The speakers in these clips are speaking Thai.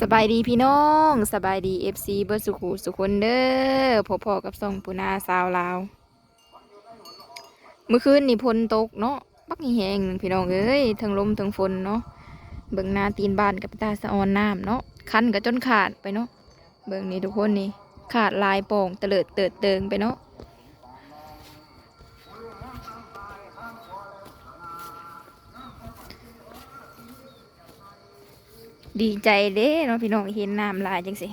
สบายดีพี่น้องสบายดีเอฟซีเบอร์สุขุสุคนเด้อพอพอๆกับส่งปูนาสาวลาวเมื่อคืนนี่พลตกเนาะปักแหงพี่น้องเอ้ยทั้งลมทั้งฝนเนาะเบิ่งหนาตีนบ้านกับตาสะออนน้ำเนาะคันก็จนขาดไปเนาะเบิ่งนี่ทุกคนนี่ขาดลายโป่งเตลิดเติดเติงไปเนาะ ดีใจเด้เนาะพี่น้องเห็นน้ำลายจังสิ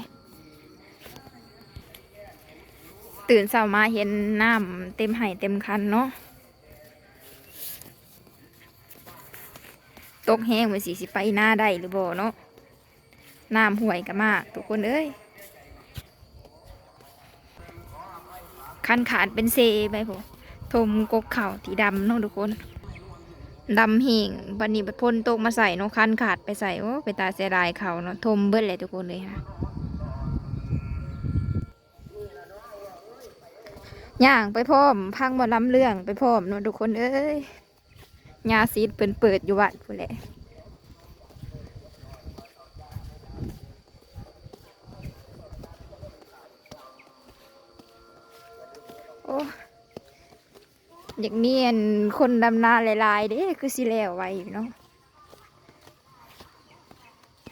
ตื่นเช้ามาเห็นน้ำเต็มไห่เต็มคันเนาะตกแห้งไปสิสิไปหน้าได้หรือบ่เนาะน้ำห่วยกันมาก ทุกคนเอ้ยคันขาดเป็นเซไปพอทมกกเข่าที่ดำเนาะทุกคน ดำเห่งบันนี้บัดพ่นตกมาใส่นาะคันขาดไปใส่โอ้ไปตาเสียดายเขาเนาะทมเบิ้ลเลยทุกคนเลยฮะย่างไปพร้อมพังบ่ล้ำเรื่องไปพร้อมเนาะทุกคนเอ้ยยาซีดเปินเปิดอยู่วัดพู้แหละโอ้ อยากเนียนคนดำนาหลายๆเด้คือสิแล้วไว้อยู่เนาะ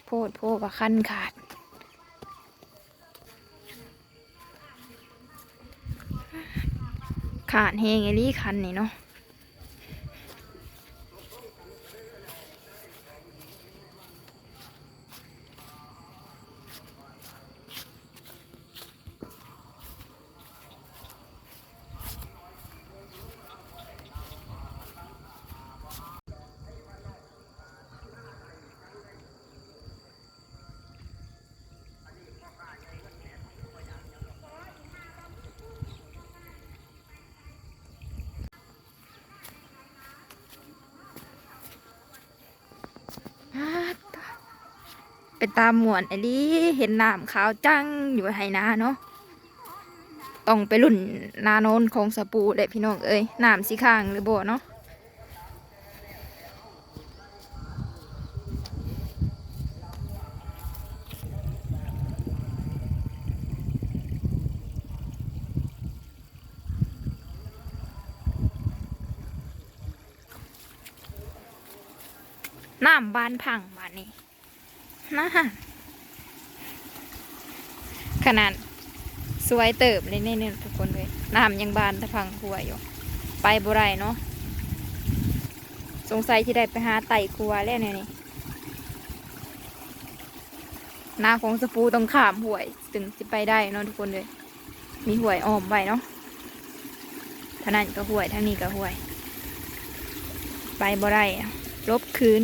โพดโพดกับขั้นขาดขาดแหงไอ้ลี่คันนี่เนาะ เป็นตามหมวนไอ้ลี่เห็นน้ำขาวจังอยู่ไหนาเนาะต้องไปรุ่นนาโนนของสปูเลยพี่น้องเอ้ยน้ำสีข้างหรือบ่เนาะน้ำบานพังบานนี้ นะขนาดสวยเติบเลยเนี่ยทุกคนเลยน้ำยังบานตะพังหัวอยู่ ไปบุไรเนาะสงสัยที่ได้ไปหาไต่คัวแล้วเนี่ยนี่หน้าของสปูต้องขามห่วยถึงจะไปได้เนาะทุกคนเลย มีห่วยอ้อมไว้เนาะทางนั้นก็ห่วยทางนี้ก็ห่วย ไปบ่ได้ลบคืน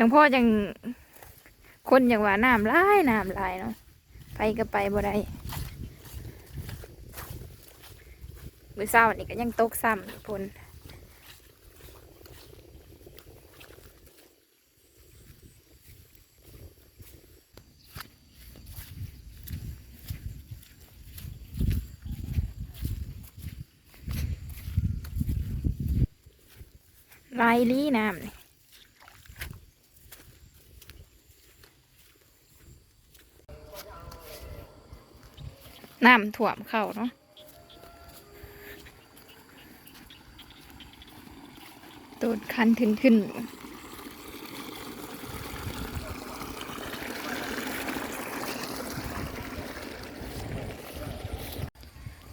จังพ่อจังคนอย่างว่าน้ำลายน้ำลายเนาะไปก็ไปบ่ได้มือเศร้านี่ก็ยังตกซ้ำพนลายลีน้ำนี่ น้ำถ่วมเข่าเนาะตูดคันขึ้นขึ้น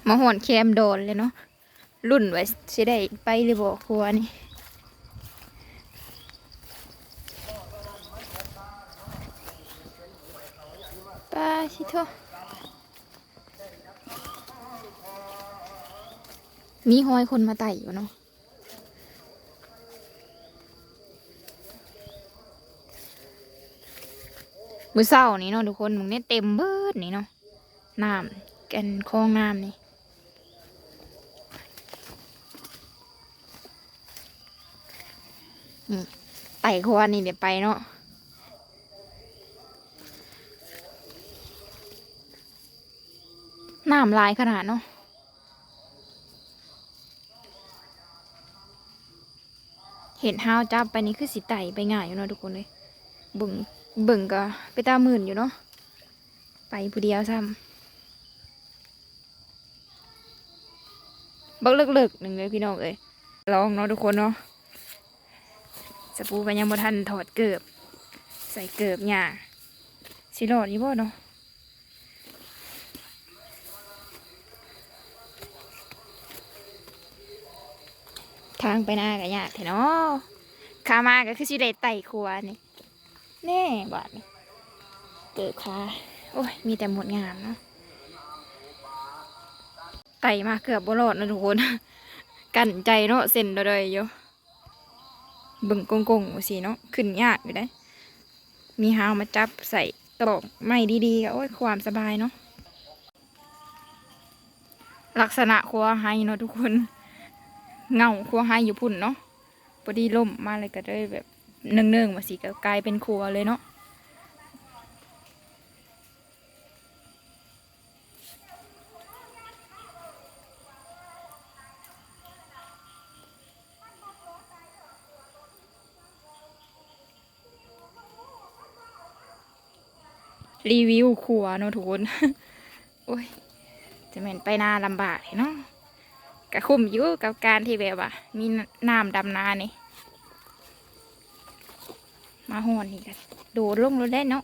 มาหอนแคมโดนเลยเนาะรุ่นไว้สิได้ไปหรือบอกครัวนี่ป้าชิโท มีห้อยคนมาไต่อยู่เนาะมือเศร้านี่เนาะทุกคนมึงเนี่ยเต็มเบิดนี่เนาะน้ำแกนคลองน้ำนี่นี่ไต่ควานนี่เดี๋ยวไปเนาะน้ำลายขนาดเนาะ เห็นห้าวจับไปนี่คือสิไต่ไปง่ายอยู่เนาะทุกคนเลยเบิ่งเบิ่งก็ไปตาหมื่นอยู่เนาะไปผู้เดียวซ้ำบักเลิกๆหนึ่งเลยพี่น้องเอ้ยลองเนาะทุกคนเนาะสปูกันยังบ่ทันถอดเกือบ ใส่เกือบหย่าสิรอดอยู่บ่เนาะ ทางไปหน้าก็ยากแท้เนาะขามาก็คือสิได้ไต่ครัวนี่แน่บาดนี่เกิดขาโอ้ย มีแต่หมดงามเนาะไต่มาเกือบบรอดนะทุกคน กันใจเนาะเส้นเดยๆอยู่บิ่งกงๆว่าสิเนาะขึ้นยากอยู่ได้ มีหาวมาจับใส่ตรอกไม่ดีๆก็โอ้ยความสบายเนาะลักษณะครัวไฮเนาะทุกคน เงาครัวไฮอยู่พุ่นเนาะพอดีล่มมาเลยก็เลยแบบเนื่องๆมาสิก็กลายเป็นครัวเลยเนาะรีวิวครัวเนาะทุกคน โอ้ย จะเหม็นไปนาลำบากเนาะ กะคุ้มอยู่กับการที่แบบว่า มีน้ำดำนานี่ มาหอนนี่ก็โดดลงรถได้เนาะ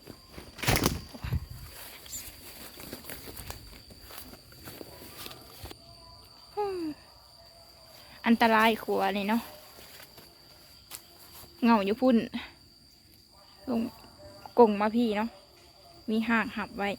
อันตรายขัวนี่เนาะเงาอยู่พุ่นลงกงมาพี่เนาะมีห่างหับไว้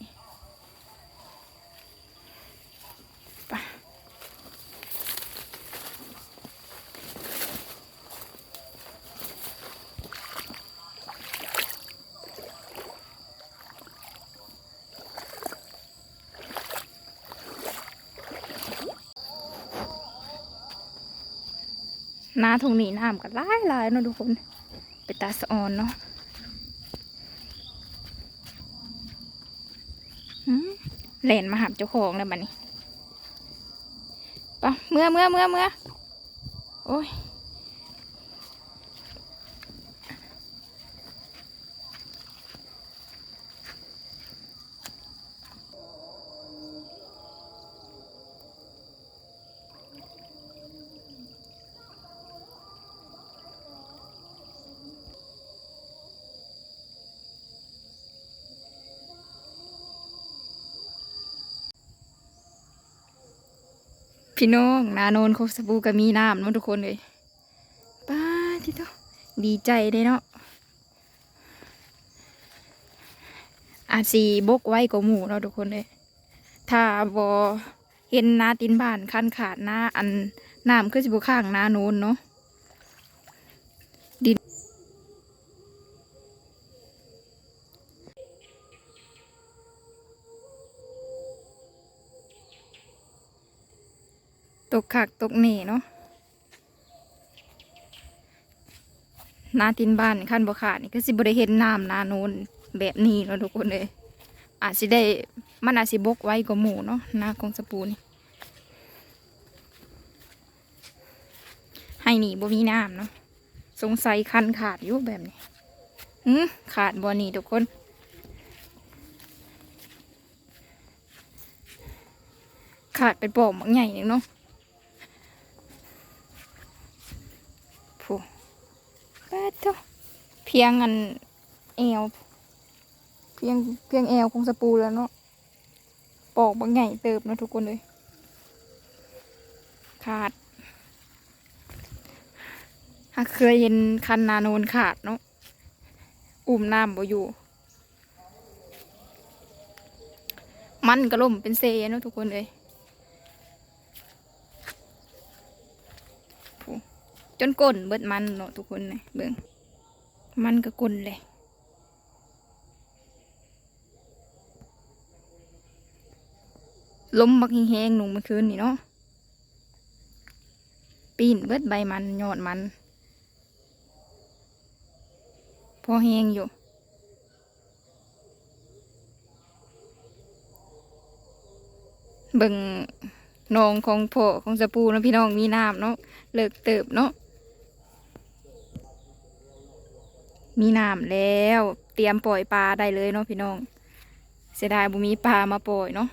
หน้าทงนี้น้ำก็หลายหลายๆเนาะทุกคนเปตาสะออนเนาะหืมเล่นมาหาเจ้าของแล้วบัดนี้ปะเมื่อเมื่อเมื่อเมื่อโอ้ย พี่น้องนาโนนครบสบู่ก็มีน้ำเนาะทุกคนเลยป้าที่ต้องดีใจเลยเนาะอาจสีบกไว้กว่าหมูเนาะทุกคนเลยถ้าบอเห็นนาตินบ้านคันขาดหน้าอันน้ำคือสิบข้างนาโนนเนาะ ตกขักตกเหน่เนาะนาตินบ้านคันบ่ขาดนี่ก็สิบ่ได้เห็นน้ำนาโนนแบบนี้เนาะทุกคนเลยอาจสิได้มันอาจสิบกไว้กว่าหมูเนาะนาของสปูนี่ให้หนีบ่มีน้ำเนาะสงสัยคันขาดอยู่แบบนี้อืมขาดบ่นี่ทุกคนขาดเป็นปอมบางใหญ่หนึ่งเนาะ ผู้แป๊ดเถอะเพียงอันเอวเพียงเพียงแอวคงสปูแล้วเนาะปอกบางใหญ่เติบเนาะทุกคนเลย ขาดหากเคยเห็นคันนาโนนขาดเนาะอุ่มน้ำบ่อยู่ มันก็ล่มเป็นเซเนาะทุกคนเลย จนก้นเบิดมันเนาะทุกคนเลยเบิ่งมันก็ก้นเลยล้มบักแห้งๆหนุ่มเมื่อคืนนี่เนาะปีนเบิดใบมันยอดมัน พอแห้งอยู่เบิ่งนองของพ่อของสะปูนะพี่น้องมีน้ำเนาะเลิกเติบเนาะ มีน้ำแล้ว เตรียมปล่อยปลาได้เลยเนาะพี่น้อง เสียดายบุมีปลามาปล่อยเนาะ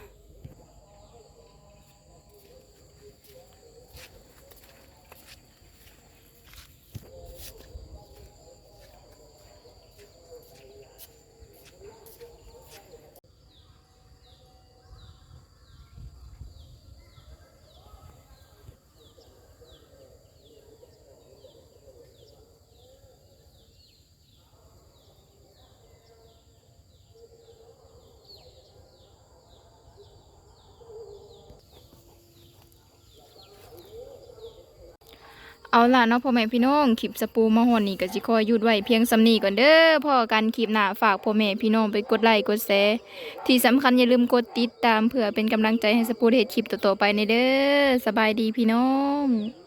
เอาล่ะเนาะพ่อแม่พี่น้องคลิปสปูมาหอนนี่ก็สิขอหยุดไว้เพียงสำนีก่อนเด้อพอกันคลิปหน้าฝากพ่อแม่พี่น้องไปกดไลค์กดแชร์ที่สำคัญอย่าลืมกดติดตามเพื่อเป็นกำลังใจให้สปูได้เฮ็ดคลิปต่อๆไปในเด้อสบายดีพี่น้อง